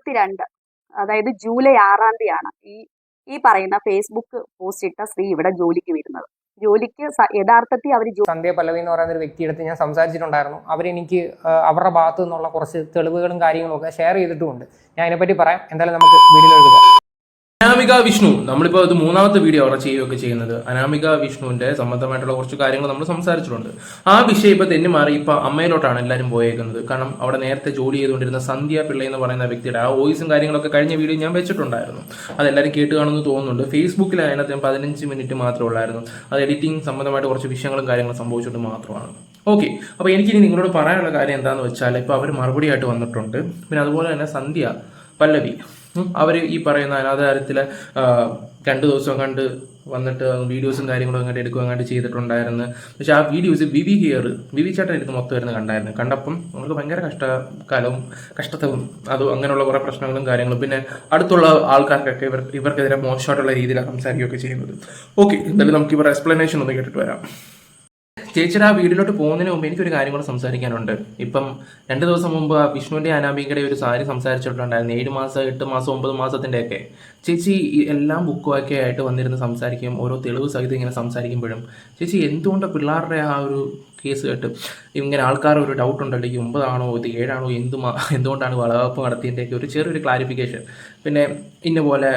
ഇരുപത്തിരണ്ട് അതായത് ജൂലൈ ആറാം തീയതിയാണ് ഈ ഈ പറയുന്ന ഫേസ്ബുക്ക് പോസ്റ്റ് ഇട്ട സ്ത്രീ ഇവിടെ ജോലിക്ക് വരുന്നത്. ജോലിക്ക് യഥാർത്ഥത്തിൽ അവർ സന്ധ്യ പല്ലവി എന്ന് പറയുന്ന ഒരു വ്യക്തിയെടുത്ത് ഞാൻ സംസാരിച്ചിട്ടുണ്ടായിരുന്നു. അവരെനിക്ക് അവരുടെ ഭാഗത്തു നിന്നുള്ള കുറച്ച് തെളിവുകളും കാര്യങ്ങളും ഒക്കെ ഷെയർ ചെയ്തിട്ടുമുണ്ട്. ഞാൻ അതിനെപ്പറ്റി പറയാം. എന്തായാലും നമുക്ക് വീഡിയോ പോകാം. അനാമിക വിഷ്ണു നമ്മളിപ്പോൾ ഇത് മൂന്നാമത്തെ വീഡിയോ അവിടെ ചെയ്യുകയൊക്കെ ചെയ്യുന്നത്. അനാമിക വിഷ്ണുവിന്റെ സംബന്ധമായിട്ടുള്ള കുറച്ച് കാര്യങ്ങൾ നമ്മൾ സംസാരിച്ചിട്ടുണ്ട്. ആ വിഷയം ഇപ്പൊ തെന്നി മാറി ഇപ്പൊ അമ്മയിലോട്ടാണ് എല്ലാവരും പോയേക്കുന്നത്. കാരണം അവിടെ നേരത്തെ ജോലി ചെയ്തുകൊണ്ടിരുന്ന സന്ധ്യ പിള്ള എന്ന് പറയുന്ന വ്യക്തിയുടെ ആ വോയിസും കാര്യങ്ങളൊക്കെ കഴിഞ്ഞ വീഡിയോ ഞാൻ വെച്ചിട്ടുണ്ടായിരുന്നു. അതെല്ലാവരും കേട്ട് കാണുന്നു തോന്നുന്നുണ്ട്. ഫേസ്ബുക്കിൽ അതിനകത്ത് പതിനഞ്ച് മിനിറ്റ് മാത്രമേ ഉള്ളായിരുന്നു. അത് എഡിറ്റിംഗ് സംബന്ധമായിട്ട് കുറച്ച് വിഷയങ്ങളും കാര്യങ്ങളും സംഭവിച്ചിട്ട് മാത്രമാണ്. ഓക്കെ അപ്പോൾ എനിക്കിനി നിങ്ങളോട് പറയാനുള്ള കാര്യം എന്താണെന്ന് വെച്ചാൽ ഇപ്പോൾ അവർ മറുപടിയായിട്ട് വന്നിട്ടുണ്ട്. പിന്നെ അതുപോലെ തന്നെ സന്ധ്യ പല്ലവി. അവർ ഈ പറയുന്ന അനാഥാരത്തിലെ രണ്ട് ദിവസം കണ്ട് വന്നിട്ട് വീഡിയോസും കാര്യങ്ങളും അങ്ങോട്ട് എടുക്കുക അങ്ങോട്ട് ചെയ്തിട്ടുണ്ടായിരുന്നു. പക്ഷെ ആ വീഡിയോസ് വിവി ഹിയർ വിവി ചേട്ടൻ എടുത്ത് മൊത്തം വരുന്ന കണ്ടായിരുന്നു. കണ്ടപ്പം നമുക്ക് ഭയങ്കര കഷ്ടകാലവും കഷ്ടത്തവും അതും അങ്ങനെയുള്ള കുറേ പ്രശ്നങ്ങളും കാര്യങ്ങളും. പിന്നെ അടുത്തുള്ള ആൾക്കാർക്കൊക്കെ ഇവർ ഇവർക്കെതിരെ മോശമായിട്ടുള്ള രീതിയിലാണ് സംസാരിക്കുകയൊക്കെ ചെയ്യുന്നത്. ഓക്കെ എന്തായാലും നമുക്ക് ഇവരുടെ എക്സ്പ്ലനേഷൻ ഒന്ന് കേട്ടിട്ട് വരാം. ചേച്ചിയുടെ ആ വീട്ടിലോട്ട് പോകുന്നതിന് മുമ്പ് എനിക്കൊരു കാര്യം കൂടെ സംസാരിക്കാനുണ്ട്. ഇപ്പം രണ്ട് ദിവസം മുമ്പ് ആ വിഷ്ണുവിന്റെ അനാമികയുടെ ഒരു സാരി സംസാരിച്ചിട്ടുണ്ടായിരുന്നു. ഏഴ് മാസം എട്ട് മാസം ഒമ്പത് മാസത്തിന്റെ ഒക്കെ ചേച്ചി എല്ലാം ബുക്കുമൊക്കെ ആയിട്ട് വന്നിരുന്ന് സംസാരിക്കും ഓരോ തെളിവ് സഹിതം ഇങ്ങനെ സംസാരിക്കുമ്പോഴും. ചേച്ചി എന്തുകൊണ്ട് പിള്ളേരുടെ ആ ഒരു കേസ് കേട്ട് ഇങ്ങനെ ആൾക്കാർ ഒരു ഡൗട്ട് ഉണ്ടല്ലോ ഈ ഒമ്പതാണോ ഇത് ഏഴാണോ എന്തുമാ എന്തുകൊണ്ടാണ് വളവാപ്പ് നടത്തിയതിന്റെയൊക്കെ ഒരു ചെറിയൊരു ക്ലാരിഫിക്കേഷൻ പിന്നെ ഇന്ന പോലെ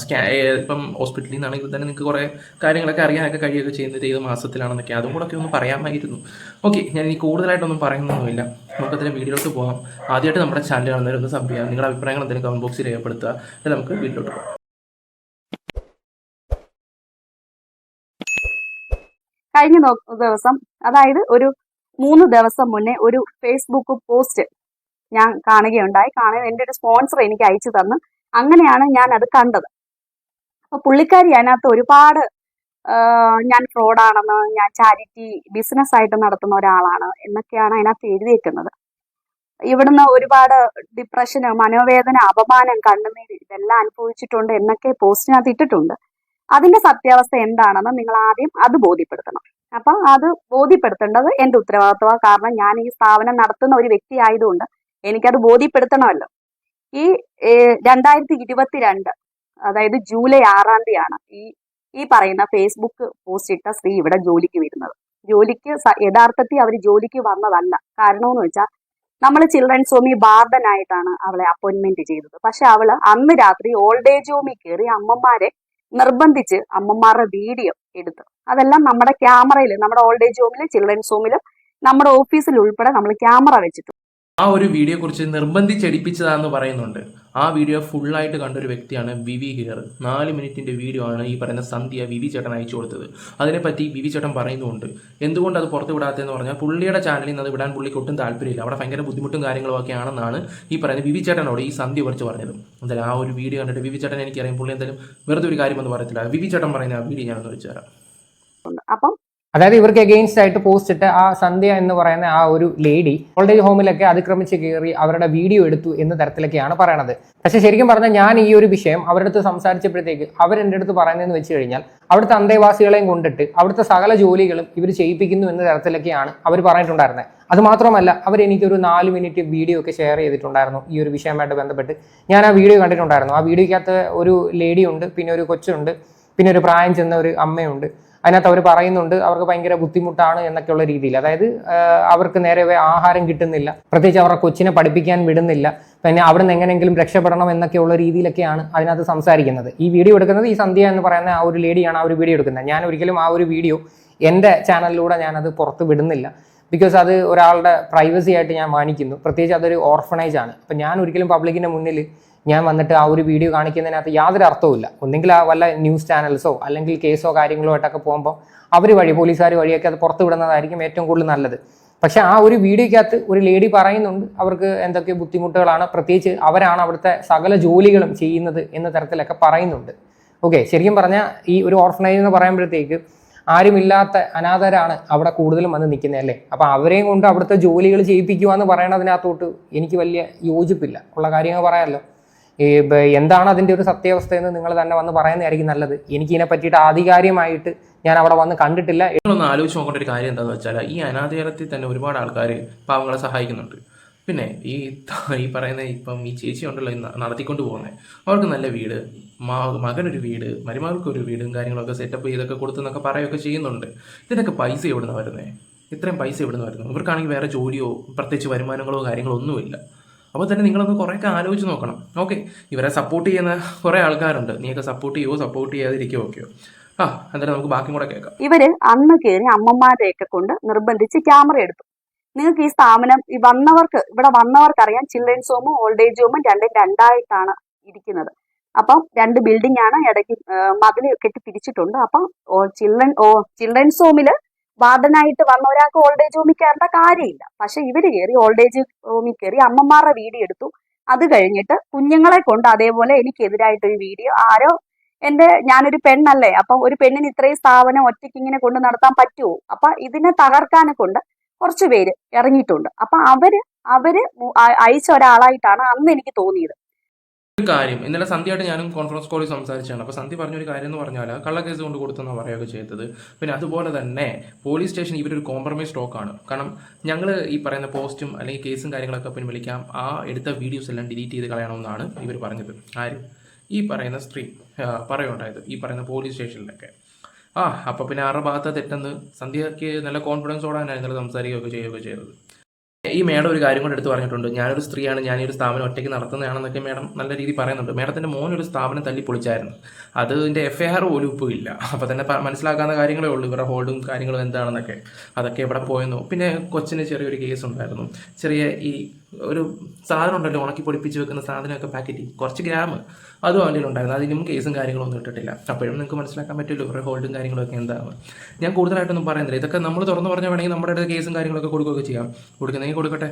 സ്കാ ഇപ്പം ഹോസ്പിറ്റലിൽ നിന്നാണെങ്കിൽ തന്നെ നിങ്ങൾക്ക് കുറേ കാര്യങ്ങളൊക്കെ അറിയാനൊക്കെ കഴിയുകയൊക്കെ ചെയ്യുന്നത് ഏത് മാസത്തിലാണെന്നൊക്കെ. അതും കൂടെ ഒക്കെ ഒന്ന് പറയാമായിരുന്നു. ഓക്കെ ഞാൻ ഇനി കൂടുതലായിട്ടൊന്നും പറയുന്നൊന്നുമില്ല. നമുക്ക് അതിന് വീഡിയോയിലോട്ട് പോകാം ആദ്യമായിട്ട് നമ്മുടെ ചാനൽ കാണുന്നവരൊന്ന് സബ് ചെയ്യാം നിങ്ങളുടെ അഭിപ്രായങ്ങൾ എന്തെങ്കിലും കമന്റ് ബോക്സിൽ രേഖപ്പെടുത്തുക. എന്നിട്ട് നമുക്ക് വീട്ടിലോട്ട് പോകാം കഴിഞ്ഞ ദിവസം അതായത് ഒരു മൂന്ന് ദിവസം മുന്നേ ഒരു ഫേസ്ബുക്ക് പോസ്റ്റ് ഞാൻ കാണുകയുണ്ടായി. കാണുക എന്റെ ഒരു സ്പോൺസർ എനിക്ക് അയച്ചു തന്നു. അങ്ങനെയാണ് ഞാൻ അത് കണ്ടത്. അപ്പൊ പുള്ളിക്കാരി അതിനകത്ത് ഒരുപാട് ഞാൻ ഫ്രോഡാണെന്ന് ഞാൻ ചാരിറ്റി ബിസിനസ് ആയിട്ട് നടത്തുന്ന ഒരാളാണ് എന്നൊക്കെയാണ് അതിനകത്ത് എഴുതിയേക്കുന്നത്. ഇവിടുന്ന് ഒരുപാട് ഡിപ്രഷന് മനോവേദന അപമാനം കണ്ണുനീര് ഇതെല്ലാം അനുഭവിച്ചിട്ടുണ്ട് എന്നൊക്കെ പോസ്റ്റിനകത്ത് ഇട്ടിട്ടുണ്ട്. അതിന്റെ സത്യാവസ്ഥ എന്താണെന്ന് നിങ്ങൾ ആദ്യം അത് ബോധ്യപ്പെടുത്തണം. അപ്പൊ അത് ബോധ്യപ്പെടുത്തേണ്ടത് എന്റെ ഉത്തരവാദിത്വമാണ്. കാരണം ഞാൻ ഈ സ്ഥാപനം നടത്തുന്ന ഒരു വ്യക്തി ആയതുകൊണ്ട് എനിക്കത് ബോധ്യപ്പെടുത്തണമല്ലോ. ഈ രണ്ടായിരത്തി ഇരുപത്തിരണ്ട് അതായത് ജൂലൈ ആറാം തീയതിയാണ് ഈ ഈ പറയുന്ന ഫേസ്ബുക്ക് പോസ്റ്റ് ഇട്ട സ്ത്രീ ഇവിടെ ജോലിക്ക് വരുന്നത്. ജോലിക്ക് യഥാർത്ഥത്തിൽ അവർ ജോലിക്ക് വന്നതല്ല. കാരണമെന്ന് വെച്ചാൽ നമ്മൾ ചിൽഡ്രൻസ് ഹോമി ബാർഡനായിട്ടാണ് അവളെ അപ്പോയിന്റ്മെന്റ് ചെയ്തത്. പക്ഷെ അവൾ അന്ന് രാത്രി ഓൾഡ് ഏജ് ഹോമിൽ കയറി അമ്മമാരെ നിർബന്ധിച്ച് അമ്മമാരുടെ വീഡിയോ എടുത്തു. അതെല്ലാം നമ്മുടെ ക്യാമറയിൽ നമ്മുടെ ഓൾഡ് ഏജ് ഹോമിലും ചിൽഡ്രൻസ് ഹോമിലും നമ്മുടെ ഓഫീസിൽ ഉൾപ്പെടെ നമ്മൾ ക്യാമറ വെച്ചിട്ടുണ്ട് ആ ഒരു വീഡിയോ കുറിച്ച് നിർബന്ധിച്ചടിപ്പിച്ചതാന്ന് പറയുന്നുണ്ട്. ആ വീഡിയോ ഫുള്ളായിട്ട് കണ്ട ഒരു വ്യക്തിയാണ് വിവി ഹിയർ. നാല് മിനിറ്റിന്റെ വീഡിയോ ആണ് ഈ പറയുന്ന സന്ധ്യ വിവി ചേട്ടൻ അയച്ചു കൊടുത്തത്. അതിനെപ്പറ്റി വിവി ചേട്ടൻ പറയുന്നുണ്ട്. എന്തുകൊണ്ട് അത് പുറത്ത് വിടാത്തതെന്ന് പറഞ്ഞാൽ പുള്ളിയുടെ ചാനലിൽ നിന്ന് അത് വിടാൻ പുള്ളിക്ക് ഒട്ടും താല്പര്യമില്ല. അവിടെ ഭയങ്കര ബുദ്ധിമുട്ടും കാര്യങ്ങളും ഒക്കെ ആണെന്നാണ് ഈ പറയുന്ന വിവി ചേട്ടനോട് ഈ സന്ധ്യ കുറിച്ച് പറഞ്ഞത്. എന്തായാലും ആ ഒരു വീഡിയോ കണ്ടിട്ട് വിവി ചേട്ടൻ എനിക്കറിയാം പുള്ളി എന്തായാലും വെറുതെ ഒരു കാര്യമൊന്നും പറയത്തില്ല വിവി ചേട്ടൻ പറയുന്ന ആ വീഡിയോ ഞാനൊന്ന് വെച്ചു തരാം. അപ്പം അതായത് ഇവർക്ക് എഗെയിൻസ്റ്റ് ആയിട്ട് പോസ്റ്റ് ഇട്ട് ആ സന്ധ്യ എന്ന് പറയുന്ന ആ ഒരു ലേഡി ഓൾഡേജ് ഹോമിലൊക്കെ അതിക്രമിച്ച് കയറി അവരുടെ വീഡിയോ എടുത്തു എന്ന തരത്തിലൊക്കെയാണ് പറയണത്. പക്ഷെ ശരിക്കും പറഞ്ഞാൽ ഞാൻ ഈ ഒരു വിഷയം അവരുടെ അടുത്ത് സംസാരിച്ചപ്പോഴത്തേക്ക് അവരെന്റെ അടുത്ത് പറയുന്നതെന്ന് വെച്ച് കഴിഞ്ഞാൽ അവിടുത്തെ അന്തേവാസികളെയും കൊണ്ടിട്ട് അവിടുത്തെ സകല ജോലികളും ഇവർ ചെയ്യിപ്പിക്കുന്നു എന്ന തരത്തിലൊക്കെയാണ് അവർ പറഞ്ഞിട്ടുണ്ടായിരുന്നത്. അത് മാത്രമല്ല അവർ എനിക്കൊരു നാല് മിനിറ്റ് വീഡിയോ ഒക്കെ ഷെയർ ചെയ്തിട്ടുണ്ടായിരുന്നു ഈ ഒരു വിഷയമായിട്ട് ബന്ധപ്പെട്ട്. ഞാൻ ആ വീഡിയോ കണ്ടിട്ടുണ്ടായിരുന്നു. ആ വീഡിയോയ്ക്കകത്ത് ഒരു ലേഡിയുണ്ട് പിന്നെ ഒരു കൊച്ചുണ്ട് പിന്നെ ഒരു പ്രായം ചെന്ന ഒരു അമ്മയുണ്ട്. അതിനകത്ത് അവർ പറയുന്നുണ്ട് അവർക്ക് ഭയങ്കര ബുദ്ധിമുട്ടാണ് എന്നൊക്കെയുള്ള രീതിയിൽ. അതായത് അവർക്ക് നേരെ ആഹാരം കിട്ടുന്നില്ല. പ്രത്യേകിച്ച് അവരുടെ കൊച്ചിനെ പഠിപ്പിക്കാൻ വിടുന്നില്ല. പിന്നെ അവിടെ നിന്ന് എങ്ങനെയെങ്കിലും രക്ഷപ്പെടണം എന്നൊക്കെയുള്ള രീതിയിലൊക്കെയാണ് അതിനകത്ത് സംസാരിക്കുന്നത്. ഈ വീഡിയോ എടുക്കുന്നത് ഈ സന്ധ്യ എന്ന് പറയുന്ന ആ ഒരു ലേഡിയാണ് ആ ഒരു വീഡിയോ എടുക്കുന്നത്. ഞാൻ ഒരിക്കലും ആ ഒരു വീഡിയോ എന്റെ ചാനലിലൂടെ ഞാനത് പുറത്ത് വിടുന്നില്ല. ബിക്കോസ് അത് ഒരാളുടെ പ്രൈവസി ആയിട്ട് ഞാൻ മാനിക്കുന്നു. പ്രത്യേകിച്ച് അതൊരു ഓർഫണേജ് ആണ്. അപ്പം ഞാൻ ഒരിക്കലും പബ്ലിക്കിന്റെ മുന്നിൽ ഞാൻ വന്നിട്ട് ആ ഒരു വീഡിയോ കാണിക്കുന്നതിനകത്ത് യാതൊരു അർത്ഥവുമില്ല. ഒന്നെങ്കിൽ ആ വല്ല ന്യൂസ് ചാനൽസോ അല്ലെങ്കിൽ കേസോ കാര്യങ്ങളോ ആയിട്ടൊക്കെ പോകുമ്പോൾ അവർ വഴി പോലീസുകാർ വഴിയൊക്കെ അത് പുറത്ത് വിടുന്നതായിരിക്കും ഏറ്റവും കൂടുതൽ നല്ലത്. പക്ഷെ ആ ഒരു വീഡിയോയ്ക്കകത്ത് ഒരു ലേഡി പറയുന്നുണ്ട് അവർക്ക് എന്തൊക്കെ ബുദ്ധിമുട്ടുകളാണ്. പ്രത്യേകിച്ച് അവരാണ് അവിടുത്തെ സകല ജോലികളും ചെയ്യുന്നത് എന്ന തരത്തിലൊക്കെ പറയുന്നുണ്ട്. ഓക്കെ ശരിക്കും പറഞ്ഞാൽ ഈ ഒരു ഓർഫനേജ് എന്ന് പറയുമ്പോഴത്തേക്ക് ആരുമില്ലാത്ത അനാഥരാണ് അവിടെ കൂടുതലും വന്ന് നിൽക്കുന്നത് അല്ലേ? അപ്പോൾ അവരെയും കൊണ്ട് അവിടുത്തെ ജോലികൾ ചെയ്യിപ്പിക്കുക എന്ന് പറയണതിനകത്തോട്ട് എനിക്ക് വലിയ യോജിപ്പില്ല. ഉള്ള കാര്യങ്ങൾ പറയാമല്ലോ. എന്താണ് അതിന്റെ ഒരു സത്യാവസ്ഥ എന്ന് നിങ്ങൾ തന്നെ വന്ന് പറയുന്നതായിരിക്കും നല്ലത്. എനിക്ക് ഇതിനെ പറ്റിയിട്ട് ആധികാരികമായിട്ട് ഞാൻ അവിടെ വന്ന് കണ്ടിട്ടില്ല. ഒന്ന് ആലോചിച്ച് നോക്കേണ്ട ഒരു കാര്യം എന്താണെന്ന് വെച്ചാൽ ഈ അനാധികാരത്തിൽ തന്നെ ഒരുപാട് ആൾക്കാർ പാവങ്ങളെ സഹായിക്കുന്നുണ്ട്. പിന്നെ ഈ ഈ പറയുന്ന ഇപ്പം ഈ ചേച്ചി ഉണ്ടല്ലോ നടത്തിക്കൊണ്ട് പോകുന്നത് അവർക്ക് നല്ല വീട് മകനൊരു വീട് മരുമകൾക്കൊരു വീടും കാര്യങ്ങളൊക്കെ സെറ്റപ്പ് ചെയ്തൊക്കെ കൊടുത്തെന്നൊക്കെ പറയുകയൊക്കെ ചെയ്യുന്നുണ്ട്. ഇതിനൊക്കെ പൈസ എവിടുന്ന് വരുന്നത് ഇത്രയും പൈസ എവിടുന്ന് വരുന്നു? ഇവർക്കാണെങ്കിൽ വേറെ ജോലിയോ പ്രത്യേകിച്ച് വരുമാനങ്ങളോ കാര്യങ്ങളോ ഒന്നുമില്ല. അപ്പോൾ തന്നെ നിങ്ങളൊന്ന് കുറേയൊക്കെ ആലോചിച്ച് നോക്കണം. ഓക്കെ ഇവരെ സപ്പോർട്ട് ചെയ്യുന്ന കുറേ ആൾക്കാരുണ്ട്. നീയൊക്കെ സപ്പോർട്ട് ചെയ്യുമോ സപ്പോർട്ട് ചെയ്യാതിരിക്കുമോ ഒക്കെയോ? ആ എന്തായാലും നമുക്ക് ബാക്കി കൂടെ കേൾക്കാം. ഇവർ അന്ന് കയറി അമ്മമാരെയൊക്കെ കൊണ്ട് നിർബന്ധിച്ച് ക്യാമറ എടുത്തു. നിങ്ങൾക്ക് ഈ സ്ഥാപനം ഈ വന്നവർക്ക് ഇവിടെ വന്നവർക്ക് അറിയാം ചിൽഡ്രൻസ് ഹോമും ഓൾഡ് ഏജ് ഹോമും രണ്ടും രണ്ടായിട്ടാണ് ഇരിക്കുന്നത്. അപ്പം രണ്ട് ബിൽഡിംഗ് ആണ് ഇടയ്ക്ക് മതിൽ കെട്ടി പിരിച്ചിട്ടുണ്ട്. അപ്പം ചിൽഡ്രൻ ഓ ചിൽഡ്രൻസ് ഹോമിൽ വാർഡനായിട്ട് വന്ന ഒരാൾക്ക് ഓൾഡ് ഏജ് ഹോമിൽ കയറേണ്ട കാര്യമില്ല. പക്ഷെ ഇവർ കയറി ഓൾഡ് ഏജ് ഹോമിൽ കയറി അമ്മമാരുടെ വീഡിയോ എടുത്തു. അത് കഴിഞ്ഞിട്ട് കുഞ്ഞുങ്ങളെ കൊണ്ട് അതേപോലെ എനിക്കെതിരായിട്ട് ഒരു വീഡിയോ ആരോ എന്റെ ഞാനൊരു പെണ്ണല്ലേ അപ്പൊ ഒരു പെണ്ണിന് ഇത്രയും സ്ഥാപനം ഒറ്റയ്ക്ക് ഇങ്ങനെ കൊണ്ട് നടത്താൻ പറ്റുമോ? അപ്പൊ ഇതിനെ തകർക്കാനെ കൊണ്ട് കുറച്ച് പേര് ഇറങ്ങിയിട്ടുണ്ട്. അപ്പൊ അവർ അവർ അയച്ച ഒരാളായിട്ടാണ് അന്ന് എനിക്ക് തോന്നിയത്. ഒരു കാര്യം ഇന്നലെ സന്ധ്യയായിട്ട് ഞാനും കോൺഫറൻസ് കോളിൽ സംസാരിച്ചാണ് അപ്പോൾ സന്ധ്യ പറഞ്ഞൊരു കാര്യം എന്ന് പറഞ്ഞാൽ കള്ളക്കേസ് കൊണ്ട് കൊടുത്തെന്നാണ് പറയുകയൊക്കെ ചെയ്തത്. പിന്നെ അതുപോലെ തന്നെ പോലീസ് സ്റ്റേഷൻ ഇവരൊരു കോംപ്രമൈസ് സ്റ്റോക്കാണ് കാരണം ഞങ്ങൾ ഈ പറയുന്ന പോസ്റ്റും അല്ലെങ്കിൽ കേസും കാര്യങ്ങളൊക്കെ പിൻവലിക്കാം ആ എടുത്ത വീഡിയോസ് എല്ലാം ഡിലീറ്റ് ചെയ്ത് കളയണമെന്നാണ് ഇവർ പറഞ്ഞത്. ആര്? ഈ പറയുന്ന സ്ത്രീ പറയുണ്ടായത് ഈ പറയുന്ന പോലീസ് സ്റ്റേഷനിലൊക്കെ ആ അപ്പോൾ പിന്നെ ആരുടെ ഭാഗത്ത് തെറ്റെന്ന്? സന്ധ്യക്ക് നല്ല കോൺഫിഡൻസോടാണ് ഇന്നലെ സംസാരിക്കുകയൊക്കെ ചെയ്യുകയൊക്കെ ചെയ്തത്. ഈ മേഡം ഒരു കാര്യം കൂടെ എടുത്ത് പറഞ്ഞിട്ടുണ്ട്. ഞാനൊരു സ്ത്രീയാണ് ഞാൻ ഈ ഒരു സ്ഥാപനം ഒറ്റയ്ക്ക് നടത്തുന്നതാണെന്നൊക്കെ മേഡം നല്ല രീതിയിൽ പറയുന്നുണ്ട്. മേഡത്തിന്റെ മോൻ ഒരു സ്ഥാപനം തല്ലി പൊളിച്ചായിരുന്നു. അതിന്റെ എഫ് ഐ ആർ പോലും ഇപ്പോൾ ഇല്ല. തന്നെ മനസ്സിലാക്കാവുന്ന കാര്യങ്ങളേ ഉള്ളൂ. ഇവരുടെ ഹോൾഡും കാര്യങ്ങളും എന്താണെന്നൊക്കെ. അതൊക്കെ എവിടെ പോയെന്നു. പിന്നെ കൊച്ചിന് ചെറിയൊരു കേസ് ഉണ്ടായിരുന്നു. ചെറിയ ഈ ഒരു സാധനം ഉണ്ടല്ലോ ഉണക്കി പൊടിപ്പിച്ച് വെക്കുന്ന സാധനമൊക്കെ പാക്കറ്റ് കുറച്ച് ഗ്രാം അതും അവന്റെ ഉണ്ടായിരുന്നു അതിനും കേസും കാര്യങ്ങളൊന്നും ഇട്ടിട്ടില്ല. അപ്പോഴും നിങ്ങൾക്ക് മനസ്സിലാക്കാൻ പറ്റുമല്ലോ കുറേ ഹോൾഡും കാര്യങ്ങളൊക്കെ എന്താണ് ഞാൻ കൂടുതലായിട്ടൊന്നും പറയുന്നില്ല. ഇതൊക്കെ നമ്മൾ തുറന്നു പറഞ്ഞാൽ വേണമെങ്കിൽ നമ്മുടെ അടുത്ത് കേസും കാര്യങ്ങളൊക്കെ കൊടുക്കുകയൊക്കെ ചെയ്യാം. കൊടുക്കുന്നെങ്കിൽ കൊടുക്കട്ടെ.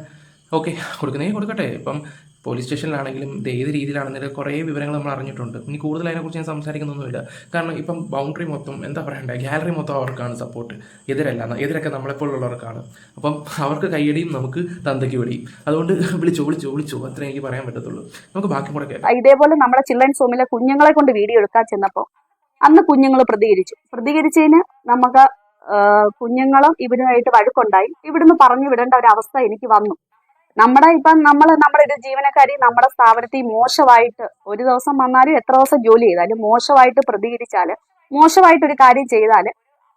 ഓക്കെ കൊടുക്കുന്നെങ്കിൽ കൊടുക്കട്ടെ. ഇപ്പം പോലീസ് സ്റ്റേഷനിലാണെങ്കിലും ഇത് ഏത് രീതിയിലാണെന്നൊരു കുറേ വിവരങ്ങൾ നമ്മൾ അറിഞ്ഞിട്ടുണ്ട്. ഇനി കൂടുതൽ അതിനെക്കുറിച്ച് ഞാൻ സംസാരിക്കുന്നൊന്നുമില്ല. കാരണം ഇപ്പം ബൗണ്ടറി മൊത്തം എന്താ പറയണ്ടേ? ഗാലറി മൊത്തം അവർക്കാണ് സപ്പോർട്ട് എതിരല്ല എതിരൊക്കെ നമ്മളെപ്പോലുള്ളവർക്കാണ്. അപ്പം അവർക്ക് കൈയടിയും നമുക്ക് തന്തയ്ക്ക് വെടിയും അതുകൊണ്ട് വിളിച്ചു വിളിച്ചു വിളിച്ചു. അത്രേ എനിക്ക് പറയാൻ പറ്റത്തുള്ളൂ. നമുക്ക് ബാക്കി കൂടെ ഇതേപോലെ നമ്മുടെ ചിൽഡ്രൻസ് ഹോമിലെ കുഞ്ഞുങ്ങളെ കൊണ്ട് വീഡിയോ എടുക്കാൻ ചെന്നപ്പോൾ അന്ന് കുഞ്ഞുങ്ങൾ പ്രതികരിച്ചു. പ്രതികരിച്ചതിന് നമുക്ക് കുഞ്ഞുങ്ങളും ഇവരുമായിട്ട് വഴക്കുണ്ടായി. ഇവിടുന്ന് പറഞ്ഞു വിടേണ്ട ഒരു അവസ്ഥ എനിക്ക് വന്നു. നമ്മുടെ ഇപ്പം നമ്മൾ നമ്മുടെ ഒരു ജീവനക്കാരി നമ്മുടെ സ്ഥാപനത്തിൽ മോശമായിട്ട് ഒരു ദിവസം വന്നാലും എത്ര ദിവസം ജോലി ചെയ്താലും മോശമായിട്ട് പ്രതികരിച്ചാൽ മോശമായിട്ട് ഒരു കാര്യം ചെയ്താൽ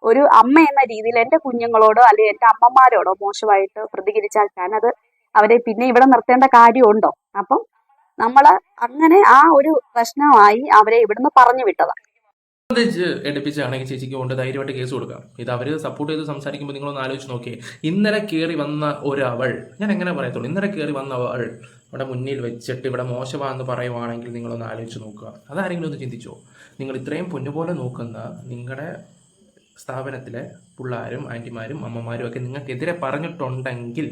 ഒരു അമ്മ എന്ന രീതിയിൽ എന്റെ കുഞ്ഞുങ്ങളോടോ അല്ലെങ്കിൽ എന്റെ അമ്മമാരോടോ മോശമായിട്ട് പ്രതികരിച്ചാൽ ഞാനത് അവരെ പിന്നെ ഇവിടെ നിർത്തേണ്ട കാര്യമുണ്ടോ? അപ്പം നമ്മൾ അങ്ങനെ ആ ഒരു പ്രശ്നമായി അവരെ ഇവിടുന്ന് പറഞ്ഞു വിട്ടതാണ് എടുപ്പിച്ചാണെങ്കിൽ ചേച്ചിക്ക് കൊണ്ട് ധൈര്യമായിട്ട് കേസ് കൊടുക്കാം. ഇത് അവർ സപ്പോർട്ട് ചെയ്ത് സംസാരിക്കുമ്പോൾ നിങ്ങളൊന്ന് ആലോചിച്ച് നോക്കിയേ. ഇന്നലെ കയറി വന്ന ഒരവൾ ഞാൻ എങ്ങനെ പറയത്തുള്ളൂ? ഇന്നലെ കയറി വന്ന അവൾ ഇവിടെ മുന്നിൽ വെച്ചിട്ട് ഇവിടെ മോശമാണെന്ന് പറയുവാണെങ്കിൽ നിങ്ങളൊന്ന് ആലോചിച്ച് നോക്കുക. അതാരെങ്കിലും ഒന്ന് ചിന്തിച്ചോ? നിങ്ങൾ ഇത്രയും പൊന്നുപോലെ നോക്കുന്ന നിങ്ങളുടെ സ്ഥാപനത്തിലെ പിള്ളേരും ആന്റിമാരും അമ്മമാരും ഒക്കെ നിങ്ങൾക്കെതിരെ പറഞ്ഞിട്ടുണ്ടെങ്കിൽ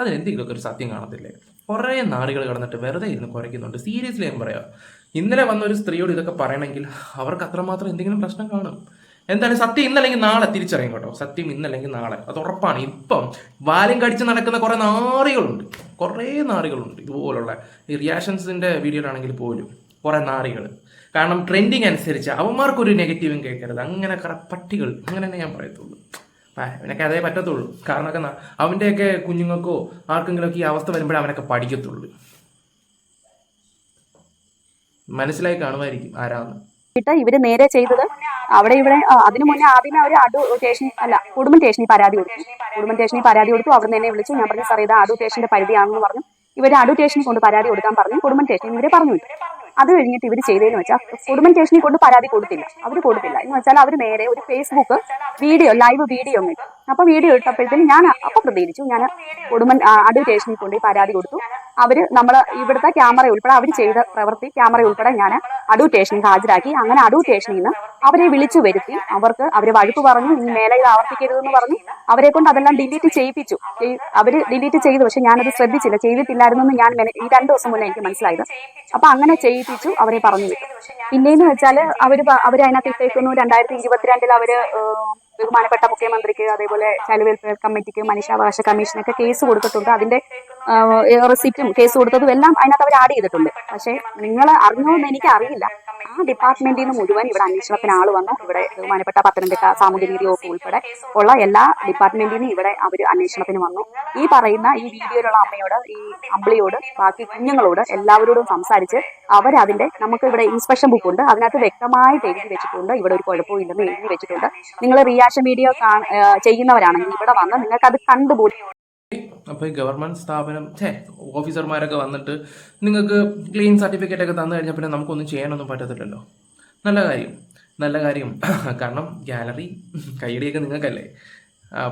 അതിനെന്തെങ്കിലുമൊക്കെ ഒരു സത്യം കാണത്തില്ലേ? കുറേ നാടുകൾ കടന്നിട്ട് വെറുതെ ഇരുന്ന് കുറയ്ക്കുന്നുണ്ട് സീരിയസ്ലി ഞാൻ പറയാം. ഇന്നലെ വന്ന ഒരു സ്ത്രീയോട് ഇതൊക്കെ പറയണമെങ്കിൽ അവർക്ക് അത്രമാത്രം എന്തെങ്കിലും പ്രശ്നം കാണും. എന്താണ്? സത്യം ഇന്നല്ലെങ്കിൽ നാളെ തിരിച്ചറിയും കേട്ടോ. സത്യം ഇന്നല്ലെങ്കിൽ നാളെ. അത് ഉറപ്പാണ്. ഇപ്പം വാലും കടിച്ച് നടക്കുന്ന കുറേ നാറികളുണ്ട്. കുറേ നാറികളുണ്ട്. ഇതുപോലുള്ള ഈ റിയാക്ഷൻസിന്റെ വീഡിയോയിലാണെങ്കിൽ പോലും കുറേ നാറികൾ. കാരണം ട്രെൻഡിങ് അനുസരിച്ച് അവന്മാർക്കൊരു നെഗറ്റീവും കേൾക്കരുത്. അങ്ങനെ കുറെ പട്ടികൾ. അങ്ങനെ തന്നെ ഞാൻ പറയത്തുള്ളൂ. അവനൊക്കെ അതേ പറ്റത്തുള്ളൂ. കാരണമൊക്കെ അവന്റെയൊക്കെ കുഞ്ഞുങ്ങൾക്കോ ആർക്കെങ്കിലുമൊക്കെ ഈ അവസ്ഥ വരുമ്പോഴേ അവനൊക്കെ പഠിക്കത്തുള്ളൂ. മനസ്സിലായി കാണുമായിരിക്കും ആരാന്ന്. ഇവർ നേരെ ചെയ്തത് അവിടെ ഇവിടെ അതിനു മുന്നേ ആദ്യമേ അവർ അടു സ്റ്റേഷൻ അല്ല കുടുംബ സ്റ്റേഷനിൽ പരാതി കൊടുത്തു. കുടുംബ സ്റ്റേഷനിൽ പരാതി കൊടുത്തു. അവിടെ എന്നെ വിളിച്ചു. ഞാൻ പറഞ്ഞു സാർ ഇത് അടു സ്റ്റേഷന്റെ പരിധിയാണെന്ന് പറഞ്ഞു. ഇവർ അടു സ്റ്റേഷനിൽ കൊണ്ട് പരാതി കൊടുക്കാൻ പറഞ്ഞു. കുടുംബ സ്റ്റേഷനിൽ ഇവരെ പറഞ്ഞു അത് കഴിഞ്ഞിട്ട് ഇവർ ചെയ്തതെന്ന് വെച്ചാൽ കുടുംബം കൊണ്ട് പരാതി കൊടുത്തില്ല. അവർ കൊടുത്തില്ല. എന്ന് വെച്ചാൽ അവർ നേരെ ഒരു ഫേസ്ബുക്ക് വീഡിയോ ലൈവ് വീഡിയോ അപ്പൊ വീഡിയോ ഇട്ടപ്പോഴത്തേന് ഞാൻ അപ്പൊ പ്രതികരിച്ചു. ഞാൻ കൊടുമൻ ആ, കൊണ്ട് പരാതി കൊടുത്തു. അവർ നമ്മൾ ഇവിടുത്തെ ക്യാമറ ഉൾപ്പെടെ അവർ ചെയ്ത പ്രവൃത്തി ക്യാമറ ഉൾപ്പെടെ ഞാൻ അടൂർ ഹാജരാക്കി. അങ്ങനെ അടൂർ നിന്ന് അവരെ വിളിച്ചു വരുത്തി. അവർക്ക് അവരെ വഴുപ്പ് പറഞ്ഞു ഇനി മേലെ ഇത് ആവർത്തിക്കരുതെന്ന് പറഞ്ഞു. അവരെ കൊണ്ട് അതെല്ലാം ഡിലീറ്റ് ചെയ്യിപ്പിച്ചു. ചെയ്- അവർ ഡിലീറ്റ് ചെയ്തു. പക്ഷെ ഞാനത് ശ്രദ്ധിച്ചില്ല. ചെയ്തിട്ടില്ലായിരുന്നു എന്ന് ഞാൻ ഈ രണ്ടു ദിവസം മുന്നേ എനിക്ക് മനസ്സിലായത്. അപ്പൊ അങ്ങനെ ചെയ്യിപ്പിച്ചു അവരെ പറഞ്ഞു വിട്ടു. പിന്നെയെന്ന് വെച്ചാൽ അവർ അവരതിനകത്ത് ഇട്ടേക്കുന്നു. രണ്ടായിരത്തി ഇരുപത്തിരണ്ടിൽ അവർ ബഹുമാനപ്പെട്ട മുഖ്യമന്ത്രിക്ക് അതേപോലെ ചൈൽഡ് വെൽഫെയർ കമ്മിറ്റിക്ക് മനുഷ്യാവകാശ കമ്മീഷനൊക്കെ കേസ് കൊടുത്തിട്ടുണ്ട്. അതിന്റെ റെസിപ്റ്റും കേസ് കൊടുത്തതും എല്ലാം അതിനകത്ത് അവർ ആഡ് ചെയ്തിട്ടുണ്ട്. പക്ഷേ നിങ്ങൾ അറിഞ്ഞോന്ന് എനിക്ക് അറിയില്ല ആ ഡിപ്പാർട്ട്മെന്റിൽ നിന്ന് മുഴുവൻ ഇവിടെ അന്വേഷണത്തിന് ആൾ വന്നു. ഇവിടെ ബഹുമാനപ്പെട്ട പത്തനംതിട്ട സാമൂഹ്യ നീതി വകുപ്പ് ഉൾപ്പെടെ ഉള്ള എല്ലാ ഡിപ്പാർട്ട്മെന്റിൽ നിന്ന് ഇവിടെ അവർ അന്വേഷണത്തിന് വന്നു. ഈ പറയുന്ന ഈ വീഡിയോയിലുള്ള അമ്മയോട് ഈ അമ്പിളിയോട് ബാക്കി കുഞ്ഞുങ്ങളോട് എല്ലാവരോടും സംസാരിച്ച് അവരതിന്റെ നമുക്ക് ഇവിടെ ഇൻസ്പെക്ഷൻ ബുക്ക് ഉണ്ട് അതിനകത്ത് വ്യക്തമായിട്ട് എഴുതി വെച്ചിട്ടുണ്ട്. ഇവിടെ ഒരു കുഴപ്പവും ഇല്ലെന്ന് എഴുതി വെച്ചിട്ടുണ്ട്. നിങ്ങൾ റിയാക്ഷൻ വീഡിയോ ചെയ്യുന്നവരാണെങ്കിൽ ഇവിടെ വന്ന് നിങ്ങൾക്ക് അത് കണ്ടുപോലെ അപ്പോൾ ഈ ഗവൺമെന്റ് സ്ഥാപനം ഛേ ഓഫീസർമാരൊക്കെ വന്നിട്ട് നിങ്ങൾക്ക് ക്ലീൻ സർട്ടിഫിക്കറ്റ് ഒക്കെ തന്നു കഴിഞ്ഞാൽ പിന്നെ നമുക്കൊന്നും ചെയ്യാനൊന്നും പറ്റത്തില്ലല്ലോ. നല്ല കാര്യം. നല്ല കാര്യം. കാരണം ഗാലറി കൈയടിയൊക്കെ നിങ്ങൾക്കല്ലേ.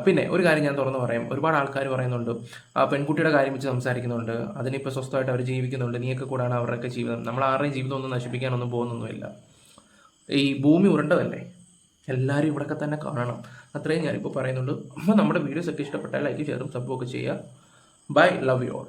പിന്നെ ഒരു കാര്യം ഞാൻ തുറന്നു പറയാം. ഒരുപാട് ആൾക്കാർ പറയുന്നുണ്ട് പെൺകുട്ടിയുടെ കാര്യം വെച്ച് സംസാരിക്കുന്നുണ്ട്. അതിനിപ്പോൾ സ്വസ്ഥമായിട്ട് അവർ ജീവിക്കുന്നുണ്ട്. നീയൊക്കെ കൂടാണ് അവരുടെയൊക്കെ ജീവിതം. നമ്മൾ ആരുടെയും ജീവിതം ഒന്നും നശിപ്പിക്കാനൊന്നും പോകുന്നൊന്നുമില്ല. ഈ ഭൂമി ഉരുണ്ടതല്ലേ? എല്ലാവരും ഇവിടെയൊക്കെ തന്നെ കാണണം. അത്രയും ഞാനിപ്പോൾ പറയുന്നുണ്ട് അപ്പോൾ നമ്മുടെ വീഡിയോസ് ഒക്കെ ഇഷ്ടപ്പെട്ടാൽ ലൈക്ക് ഷെയറും ഒക്കെ ചെയ്യുക. Bye love you all